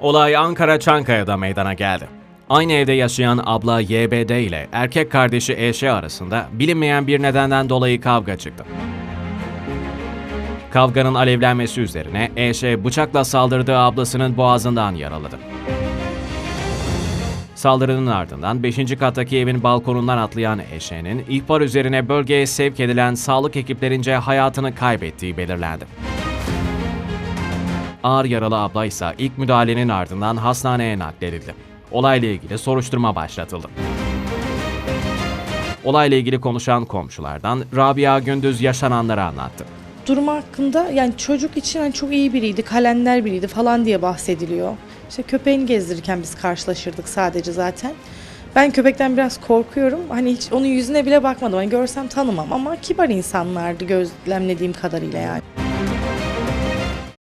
Olay Ankara Çankaya'da meydana geldi. Aynı evde yaşayan abla YBD ile erkek kardeşi EŞ arasında bilinmeyen bir nedenden dolayı kavga çıktı. Kavganın alevlenmesi üzerine EŞ bıçakla saldırdığı ablasının boğazından yaraladı. Saldırının ardından 5. kattaki evin balkonundan atlayan Eşe'nin ihbar üzerine bölgeye sevk edilen sağlık ekiplerince hayatını kaybettiği belirlendi. Ağır yaralı abla ise ilk müdahalenin ardından hastaneye nakledildi. Olayla ilgili soruşturma başlatıldı. Olayla ilgili konuşan komşulardan Rabia Gündüz yaşananları anlattı. durumu hakkında yani çocuk için hani çok iyi biriydi, kalender biriydi falan diye bahsediliyor. İşte köpeğini gezdirirken biz karşılaşırdık sadece zaten. Ben köpekten biraz korkuyorum. Hani hiç onun yüzüne bile bakmadım. Hani görsem tanımam ama kibar insanlardı gözlemlediğim kadarıyla yani.